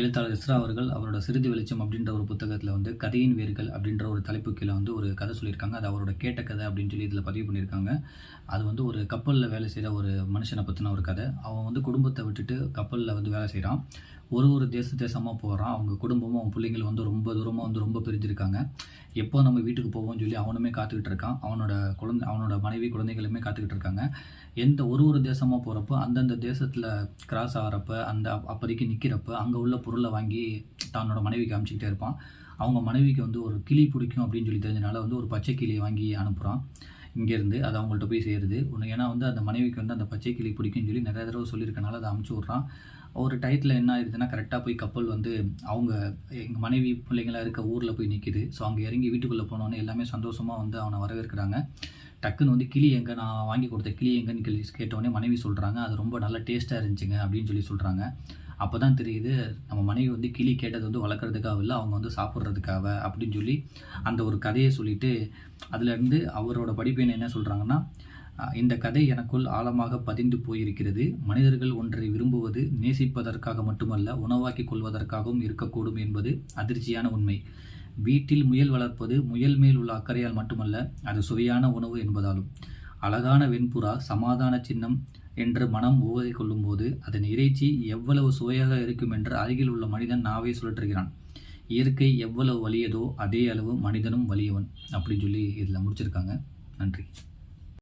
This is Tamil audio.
எழுத்தாளர் இஸ்ரா அவர்கள் அவரோட சிறுதி வெளிச்சம் அப்படின்ற ஒரு புத்தகத்தில் வந்து கதையின் வேர்கள் அப்படின்ற ஒரு தலைப்பு கீழே வந்து ஒரு கதை சொல்லியிருக்காங்க. அது அவரோட கேட்ட கதை அப்படின்னு சொல்லி இதில் பதிவு பண்ணியிருக்காங்க. அது வந்து ஒரு கப்பலில் வேலை செய்கிற ஒரு மனுஷனை பற்றின ஒரு கதை. அவன் வந்து குடும்பத்தை விட்டுட்டு கப்பலில் வந்து வேலை செய்கிறான் ஒரு ஒரு தேச தேசமாக போகிறான் அவங்க குடும்பமும் அவன் பிள்ளைங்கள் வந்து ரொம்ப தூரமாக வந்து ரொம்ப பிரிஞ்சிருக்காங்க. எப்போ நம்ம வீட்டுக்கு போவோம்னு சொல்லி அவனுமே காத்துக்கிட்டு இருக்கான். அவனோட குழந்தை அவனோட மனைவி குழந்தைகளுமே காத்துக்கிட்டு இருக்காங்க. எந்த ஒரு ஒரு தேசமாக போகிறப்போ அந்தந்த தேசத்தில் கிராஸ் ஆகிறப்ப அந்த அப்போதைக்கு நிற்கிறப்ப அங்கே உள்ள பொருளை வாங்கி தன்னோட மனைவிக்கு அனுப்பிச்சிக்கிட்டே இருப்பான். அவங்க மனைவிக்கு வந்து ஒரு கிளி பிடிக்கும் அப்படின்னு சொல்லி தெரிஞ்சனால வந்து ஒரு பச்சை கிளியை வாங்கி அனுப்புகிறான் இங்கேருந்து அது அவங்கள்ட்ட போய் சேருது. ஒன்று ஏன்னா வந்து அந்த மனைவிக்கு வந்து அந்த பச்சை கிளி பிடிக்கும்னு சொல்லி நிறைய தடவை சொல்லியிருக்கனால அதை அமுச்சு விட்றான். ஒரு டயத்தில் என்ன ஆயிடுதுன்னா கரெக்டாக போய் கப்பல் வந்து அவங்க எங்கள் மனைவி பிள்ளைங்களாம் இருக்க ஊரில் போய் நிற்கிது ஸோ அங்கே இறங்கி வீட்டுக்குள்ளே போனோன்னே எல்லாமே சந்தோஷமாக வந்து அவனை வரவேற்கிறாங்க. டக்குன்னு வந்து கிளி எங்கே நான் வாங்கி கொடுத்த கிளி எங்கன்னு கேள்வி கேட்டோடனே மனைவி சொல்கிறாங்க அது ரொம்ப நல்ல டேஸ்ட்டாக இருந்துச்சுங்க அப்படின்னு சொல்லி சொல்கிறாங்க அப்போ தான் தெரியுது நம்ம மனைவி வந்து கிளி கேட்டது வந்து வளர்க்குறதுக்காக இல்லை அவங்க வந்து சாப்பிட்றதுக்காக அப்படின்னு சொல்லி அந்த ஒரு கதையை சொல்லிட்டு அதுலேருந்து அவரோட படிப்பேன் என்ன சொல்கிறாங்கன்னா இந்த கதை எனக்குள் ஆழமாக பதிந்து போயிருக்கிறது. மனிதர்கள் ஒன்றை விரும்புவது நேசிப்பதற்காக மட்டுமல்ல உணவாக்கி கொள்வதற்காகவும் இருக்கக்கூடும் என்பது அதிர்ச்சியான உண்மை. வீட்டில் முயல் வளர்ப்பது முயல் மேல் உள்ள அக்கறையால் மட்டுமல்ல அது சுவையான உணவு என்பதாலும். அழகான வெண்புறா சமாதான சின்னம் என்று மனம் ஊகை கொள்ளும்போது அதன் இறைச்சி எவ்வளவு சுவையாக இருக்கும் என்று அருகில் உள்ள மனிதன் நாவை சுழற்றுகிறான். இயற்கை எவ்வளவு வலியதோ அதே அளவு மனிதனும் வலியவன். அப்படின்னு சொல்லி இதில் முடிச்சிருக்காங்க. நன்றி.